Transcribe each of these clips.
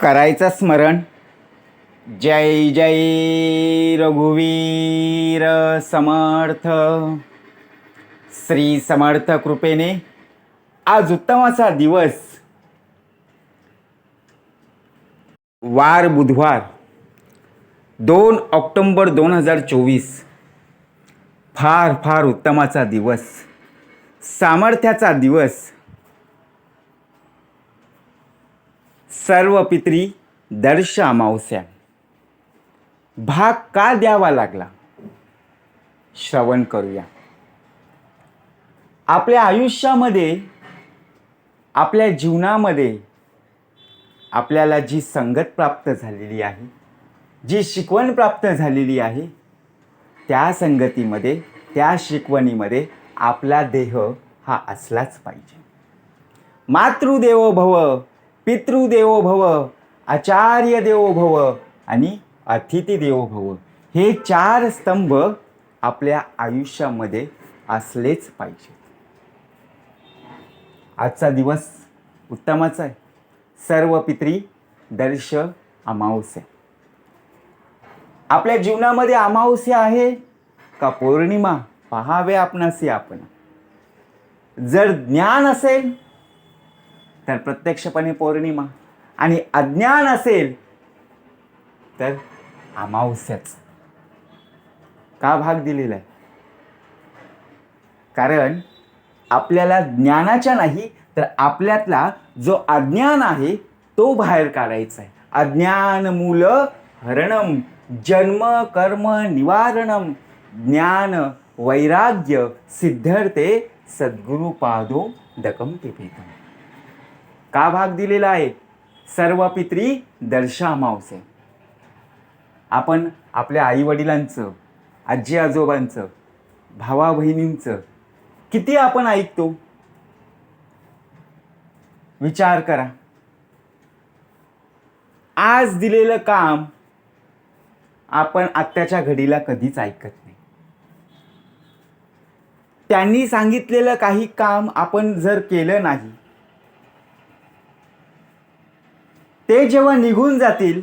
करायचं स्मरण. जय जय रघुवीर समर्थ. श्री समर्थ कृपेने आज उत्तमाचा दिवस. वार बुधवार दोन ऑक्टोंबर दोन हजार चोवीस. फार फार उत्तमाचा दिवस. सामर्थ्याचा दिवस. सर्व पित्री दर्श अमावस्या भाग का द्यावा लागला? श्रवण करूया. आपल्या आयुष्यामध्ये आपल्या जीवनामध्ये आपल्याला जी संगत प्राप्त झालेली आहे जी शिकवण प्राप्त झालेली आहे त्या संगतीमध्ये त्या शिकवणीमध्ये आपला देह हा असलाच पाहिजे. मातृदेवो भव पितृदेवो भव आचार्य देवो भव आणि अतिथी देवो भव हे चार स्तंभ आपल्या आयुष्यामध्ये असलेच पाहिजे. आजचा दिवस उत्तमाचा आहे. सर्व पित्री दर्श अमावस्या. आपल्या जीवनामध्ये अमावस्या आहे का पौर्णिमा? पहावे आपणासी आपण. जर ज्ञान असेल तर प्रत्यक्षपणे पौर्णिमा. आणि अज्ञान असेल तर अमावस्याच. का भाग दिलेला आहे कारण आपल्याला ज्ञानाच्या नाही तर आपल्यातला जो अज्ञान आहे तो बाहेर काढायचा आहे. अज्ञान मूल हरणम जन्म कर्म निवारणम ज्ञान वैराग्य सिद्धर्थे सद्गुरुपादो दकम पिपितम का भाग दिलेला आहे? सर्व पित्री दर्शा मावसे. आपण आपल्या आईवडिलांचं आजी आजोबांचं भावा बहिणींचं किती आपण ऐकतो? विचार करा. आज दिलेलं काम आपण आत्ताच्या घडीला कधीच ऐकत नाही. त्यांनी सांगितलेलं काही काम आपण जर केलं नाही ते जेव्हा निघून जातील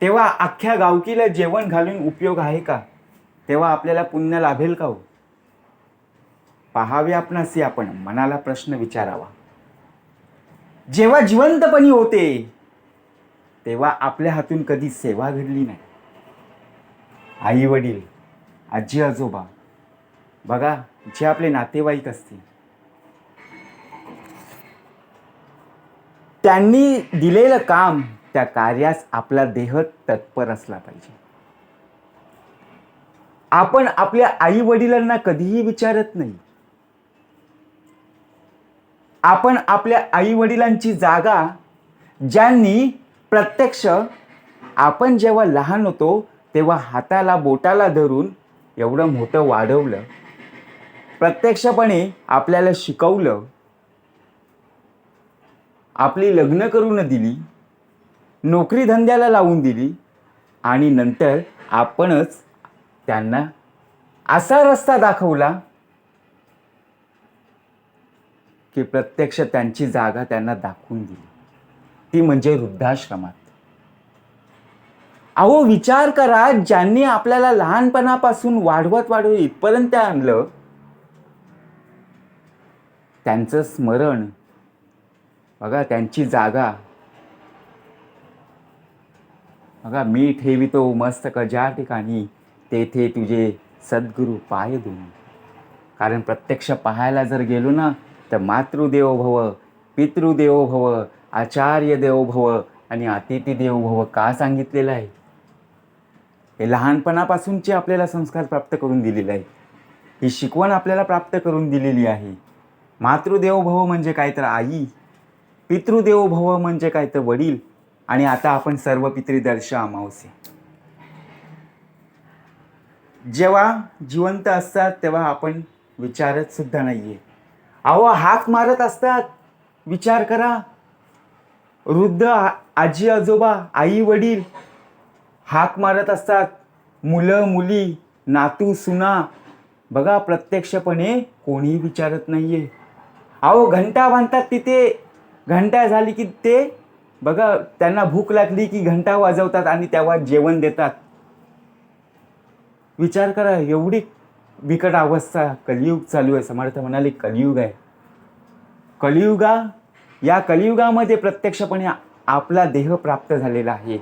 तेव्हा अख्ख्या गावकीला जेवण घालून उपयोग आहे का? तेव्हा आपल्याला पुण्य लाभेल का हो? पाहावे आपणासी आपण मनाला प्रश्न विचारावा. जेव्हा जिवंतपणी होते तेव्हा आपल्या हातून कधी सेवा घडली नाही. आई वडील आजी आजोबा बघा जे आपले नातेवाईक असतील त्यांनी दिलेलं काम त्या कार्यास आपला देह तत्पर असला पाहिजे. आपण आपल्या आई वडिलांना कधीही विचारत नाही. आपण आपल्या आई वडिलांची जागा ज्यांनी प्रत्यक्ष आपण जेव्हा लहान होतो तेव्हा हाताला बोटाला धरून एवढं मोठं वाढवलं प्रत्यक्षपणे आपल्याला शिकवलं आपली लग्न करून दिली नोकरी धंद्याला लावून दिली आणि नंतर आपणच त्यांना असा रस्ता दाखवला की प्रत्यक्ष त्यांची जागा त्यांना दाखवून दिली. ती म्हणजे वृद्धाश्रमात. अहो विचार करा ज्यांनी आपल्याला लहानपणापासून वाढवत वाढवत इथपर्यंत आणलं त्यांचं स्मरण बघा त्यांची जागा. बघा मी ठेवितो मस्तक ज्या ठिकाणी तेथे तुझे सद्गुरू पाय देऊन कारण प्रत्यक्ष पाहायला जर गेलो ना तर मातृदेवो भव पितृदेवो भव आचार्य देवो भव आणि अतिथी देवो भव का सांगितलेलं आहे? हे लहानपणापासूनचे आपल्याला संस्कार प्राप्त करून दिलेले आहे ही शिकवण आपल्याला प्राप्त करून दिलेली आहे. मातृदेवो भव म्हणजे काय तर आई. पितृदेवो भव म्हणजे काय तर वडील. आणि आता आपण सर्व पितृदर्श अमावसी जेव्हा जिवंत असतात तेव्हा आपण विचारत सुद्धा नाहीये. अहो हाक मारत असतात. विचार करा. वृद्ध आजी आजोबा आई वडील हाक मारत असतात. मुलं मुली नातू सुना. बघा प्रत्यक्षपणे कोणीही विचारत नाहीये. अहो घंटा बांधतात तिथे. घंटा झाली की ते बघा त्यांना भूक लागली की घंटा वाजवतात आणि तेव्हा जेवण देतात. विचार करा एवढी बिकट अवस्था कलियुग चालू आहे. समर्थ म्हणाले कलियुग आहे. कलियुगा या कलियुगामध्ये प्रत्यक्षपणे आपला देह प्राप्त झालेला आहे.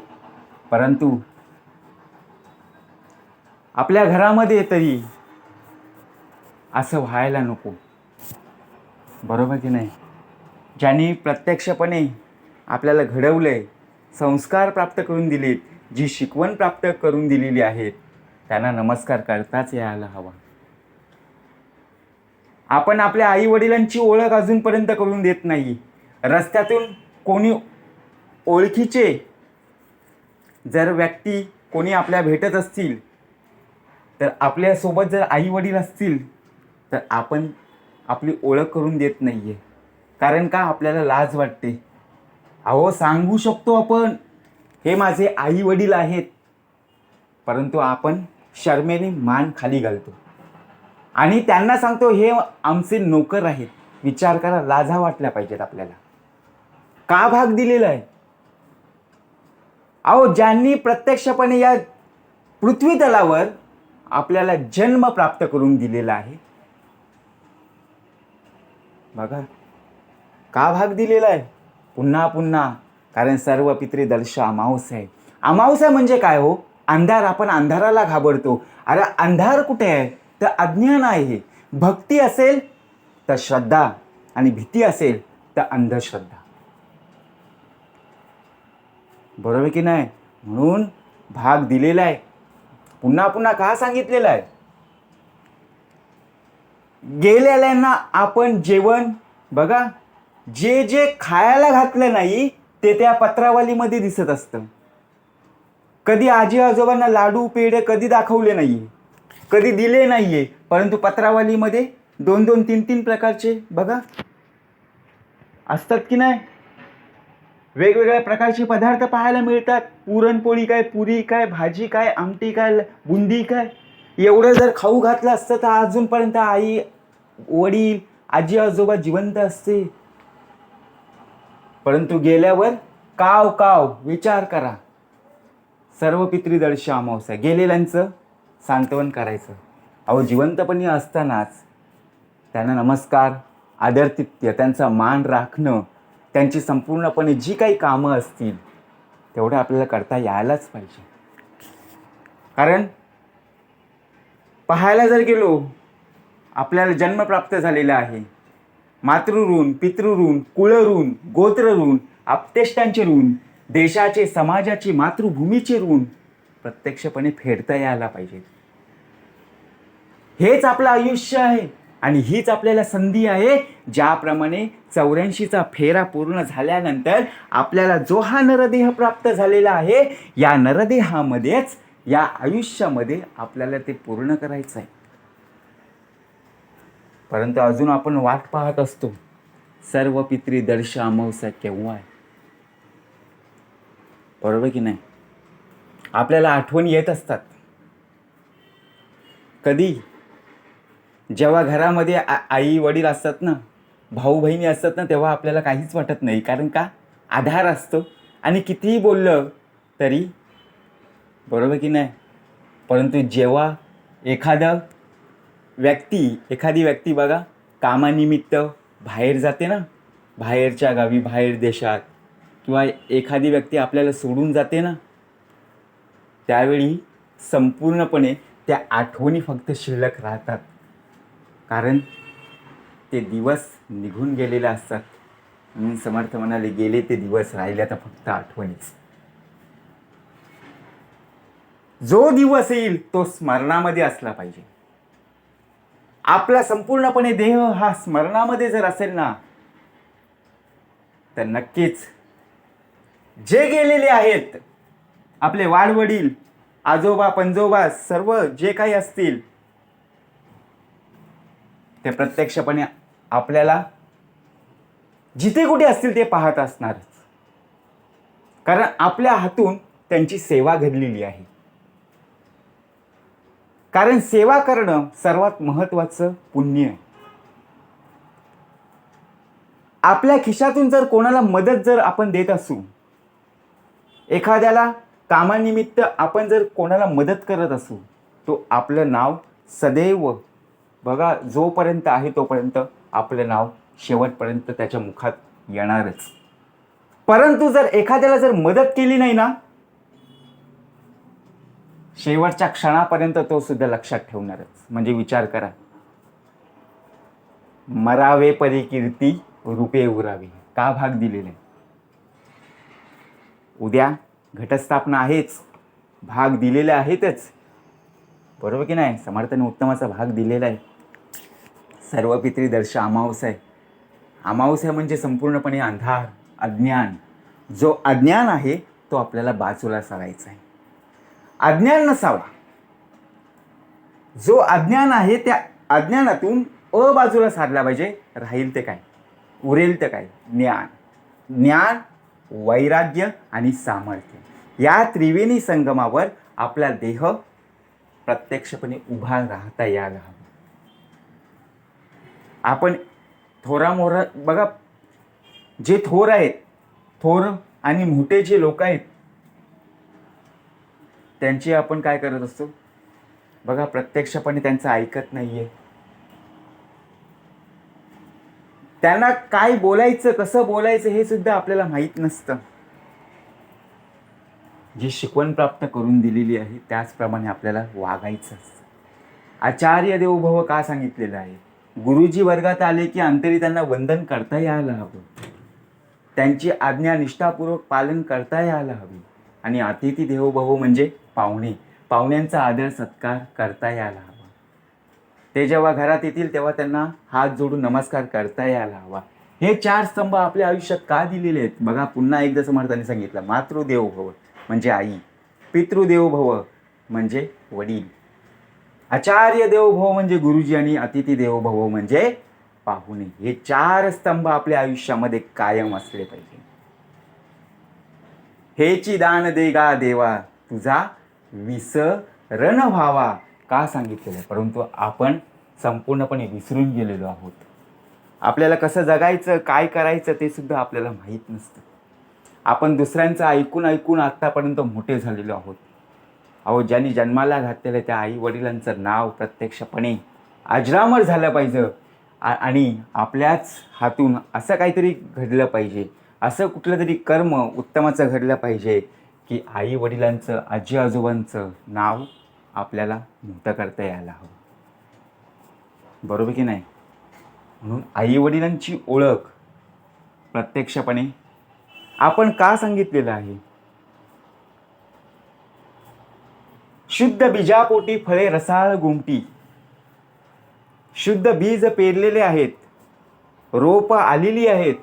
परंतु आपल्या घरामध्ये तरी असं व्हायला नको. बरोबर की नाही? ज्यांनी प्रत्यक्षपणे आपल्याला घडवलं आहे संस्कार प्राप्त करून दिलेत जी शिकवण प्राप्त करून दिलेली आहेत त्यांना नमस्कार करताच यायला हवा. आपण आपल्या आई वडिलांची ओळख अजूनपर्यंत करून देत नाही. रस्त्यातून कोणी ओळखीचे जर व्यक्ती कोणी आपल्या भेटत असतील तर आपल्यासोबत जर आई वडील असतील तर आपण आपली ओळख करून देत नाही आहे कारण का आपल्याला लाज वाटते? अहो सांगू शकतो आपण. हे माझे आई वडील आहेत. परंतु आपण शर्मेने मान खाली घालतो. आणि त्यांना सांगतो हे आमचे नोकर आहेत. विचार करा लाजा वाटल्या पाहिजेत आपल्याला. का भाग दिलेला आहे? अहो ज्यांनी प्रत्यक्षपणे या पृथ्वी तलावर आपल्याला जन्म प्राप्त करून दिलेला आहे. बघा का भाग दिलेला आहे? पुन्हा पुन्हा. कारण सर्व पित्री दर्श अमावस आहे. अमावस्या म्हणजे काय हो? अंधार आपण अंधाराला घाबरतो. अरे अंधार कुठे आहे? तर अज्ञान आहे भक्ती असेल तर श्रद्धा. आणि भीती असेल तर अंधश्रद्धा. बरोबर की नाही? म्हणून भाग दिलेला आहे. पुन्हा पुन्हा का सांगितलेला आहे? गेलेल्यांना आपण जेवण बघा जे जे खायला घातलं नाही ते त्या पत्रावलीमध्ये दिसत असतं. कधी आजी आजोबांना लाडू पेढे कधी दाखवले नाही कधी दिले नाही आहे परंतु पत्रावलीमध्ये दोन दोन तीन तीन प्रकारचे बघा. असतात की नाही? वेगवेगळ्या प्रकारचे पदार्थ पाहायला मिळतात. पुरणपोळी काय पुरी काय भाजी काय आमटी काय बुंदी काय? एवढं जर खाऊ घातलं असतं तर अजूनपर्यंत आई वडील आजी आजोबा जिवंत असते परंतु गेल्यावर काव काव विचार करा. सर्व पितृदर्श अमावस्या गेलेल्यांचं सांत्वन करायचं. अहो जिवंतपणी असतानाच त्यांना नमस्कार आदरतिथ्य त्यांचा मान राखणं त्यांची संपूर्णपणे जी काही कामं असतील तेवढं आपल्याला करता यायलाच पाहिजे. कारण पाहायला जर गेलो आपल्याला जन्म प्राप्त झालेला आहे. मातृऋण पितृऋण कुळऋण गोत्रऋण आपतेष्टांचे ऋण देशाचे समाजाचे मातृभूमीचे ऋण प्रत्यक्षपणे फेडता यायला पाहिजे. हेच आपलं आयुष्य आहे आणि हीच आपल्याला संधी आहे ज्याप्रमाणे चौऱ्याऐंशीचा फेरा पूर्ण झाल्यानंतर आपल्याला जो हा नरदेह प्राप्त झालेला आहे या नरदेहामध्येच या आयुष्यामध्ये आपल्याला ते पूर्ण करायचं आहे. परंतु अजून आपण वाट पाहत असतो. सर्व पित्री दर्श अमावस्या केव्हा आहे? बरोबर की नाही? आपल्याला आठवण येत असतात. कधी? जेव्हा घरामध्ये आई वडील असतात ना भाऊ बहिणी असतात ना तेव्हा आपल्याला काहीच वाटत नाही. कारण का? आधार असतो. आणि कितीही बोललं तरी बरोबर की नाही? परंतु जेव्हा एखादं व्यक्ती एखादी व्यक्ती बघा कामानिमित्त बाहेर जाते ना बाहेरच्या गावी बाहेर देशात किंवा एखादी व्यक्ती आपल्याला सोडून जाते ना त्यावेळी संपूर्णपणे त्या आठवणी फक्त शिल्लक राहतात. कारण ते दिवस निघून गेलेले असतात. म्हणून समर्थ म्हणाले गेले ते दिवस राहिले आता फक्त आठवणीच. जो दिवस येईल तो स्मरणामध्ये असला पाहिजे. आपला संपूर्णपणे देह हा स्मरणामध्ये जर असेल ना तर नक्कीच जे गेलेले आहेत आपले वाडवडील आजोबा पंजोबा सर्व जे काही असतील ते प्रत्यक्षपणे आपल्याला जिथे कुठे असतील ते पाहत असणारच. कारण आपल्या हातून त्यांची सेवा घडलेली आहे. कारण सेवा करणं सर्वात महत्वाचं पुण्य आहे. आपल्या खिशातून जर कोणाला मदत जर आपण देत असू एखाद्याला कामानिमित्त आपण जर कोणाला मदत करत असू तो आपलं नाव सदैव बघा जोपर्यंत आहे तोपर्यंत आपलं नाव शेवटपर्यंत त्याच्या मुखात येणारच. परंतु जर एखाद्याला जर मदत केली नाही ना शेवटच्या क्षणापर्यंत तो सुद्धा लक्षात ठेवणारच. म्हणजे विचार करा. मरावे परी कीर्ती रूपे उरावी. का भाग दिलेला? आहे उद्या घटस्थापना आहेच. भाग दिलेले आहेतच. बरोबर की नाही? समर्थन उत्तमाचा भाग दिलेला आहे. सर्व पितृदर्श अमावस आहे. अमावस आहे म्हणजे संपूर्णपणे अंधार अज्ञान. जो अज्ञान आहे तो आपल्याला बाजूला सारायचा आहे. अज्ञान नसावा. जो अज्ञान आहे त्या अज्ञानातून अ बाजूला साधला पाहिजे राहील ते काय? उरेल ते काय? ज्ञान. ज्ञान वैराग्य आणि सामर्थ्य. या त्रिवेणी संगमावर आपला देह प्रत्यक्षपणे उभा राहता यायला हवा. आपण थोरामोरा बघा जे थोर आहेत थोर आणि मोठे जे लोक आहेत त्यांची आपण काय करत असतो? बघा प्रत्यक्षपणे त्यांचं ऐकत नाहीये. त्यांना काय बोलायचं कसं बोलायचं हे सुद्धा आपल्याला माहीत नसतं. जी शिकवण प्राप्त करून दिलेली आहे त्याचप्रमाणे आपल्याला वागायचं असतं. आचार्य देवभव का सांगितलेलं आहे? गुरुजी वर्गात आले की अंतरी त्यांना वंदन करता यायला हवं. त्यांची आज्ञा निष्ठापूर्वक पालन करता यायला हवी. आणि अतिथी देवभव म्हणजे पाहुणे. पाहुण्यांचा आदर सत्कार करता यायला हवा. ते जेव्हा घरात येतील तेव्हा त्यांना हात जोडून नमस्कार करता यायला हवा. हे चार स्तंभ आपल्या आयुष्यात का दिलेले आहेत? बघा पुन्हा एकदा समर्थाने सांगितलं मातृदेव भव म्हणजे आई. पितृदेवभव म्हणजे वडील. आचार्य देवभव म्हणजे गुरुजी आणि अतिथी देवभव म्हणजे पाहुणे. हे चार स्तंभ आपल्या आयुष्यामध्ये कायम असले पाहिजे. हेची दान देगा देवा तुझा विसरण व्हावा का सांगितलेलं? आहे परंतु आपण संपूर्णपणे विसरून गेलेलो आहोत. आपल्याला कसं जगायचं काय करायचं ते सुद्धा आपल्याला माहीत नसतं. आपण दुसऱ्यांचं ऐकून ऐकून आत्तापर्यंत मोठे झालेलो आहोत. अहो ज्यांनी जन्माला घातलेलं त्या आई वडिलांचं नाव प्रत्यक्षपणे अजरामर झालं पाहिजे. आणि आपल्याच हातून असं काहीतरी घडलं पाहिजे. असं कुठलं तरी कर्म उत्तमाचं घडलं पाहिजे. की आई वडिलांचं आजी आजोबांचं नाव आपल्याला मोठं करता यायला हवं. बरोबर की नाही? म्हणून आई वडिलांची ओळख प्रत्यक्षपणे आपण का सांगितलेलं आहे? शुद्ध बीजापोटी फळे रसाळ गुमटी शुद्ध बीज पेरलेले आहेत. रोप आलेली आहेत.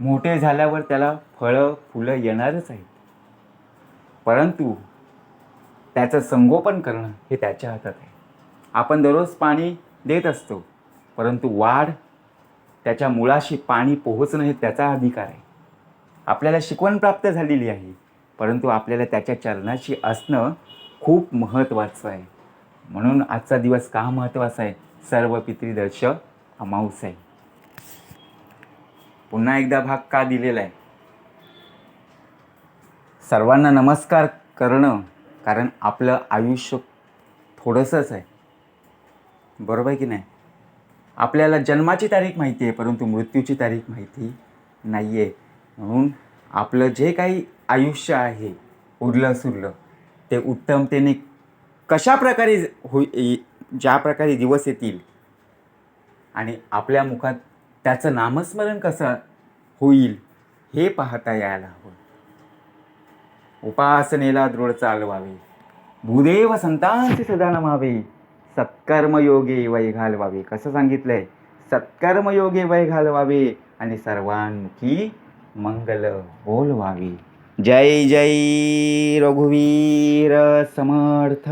मोठे झाल्यावर त्याला फळं फुलं येणारच आहेत. परंतु त्याचं संगोपन करणं हे त्याच्या हातात आहे. आपण दररोज पाणी देत असतो परंतु वाढ त्याच्या मुळाशी पाणी पोहोचणं हे त्याचा अधिकार आहे. आपल्याला शिकवण प्राप्त झालेली आहे परंतु आपल्याला त्याच्या चरणाशी असणं खूप महत्त्वाचं आहे. म्हणून आजचा दिवस का महत्त्वाचा आहे? सर्व पितृदर्श अमाऊस आहे. पुन्हा एकदा भाग का दिलेला आहे? सर्वांना नमस्कार करणं कारण आपलं आयुष्य थोडंसंच आहे. बरोबर आहे की नाही? आपल्याला जन्माची तारीख माहिती आहे परंतु मृत्यूची तारीख माहिती नाही आहे म्हणून आपलं जे काही आयुष्य आहे उरलं सुरलं ते उत्तमतेने कशा प्रकारे ज्या प्रकारे दिवस येतील आणि आपल्या मुखात त्याचं नामस्मरण कसं होईल हे पाहता यायला हवं. उपासनेला दृढ चालवावे. भूदेव संतांचे सदा नमावे सत्कर्मयोगे वय घालवावे. कसं सांगितलंय? सत्कर्मयोगे वय घालवावे आणि सर्वांमुखी मंगल बोलवावे. जय जय रघुवीर समर्थ.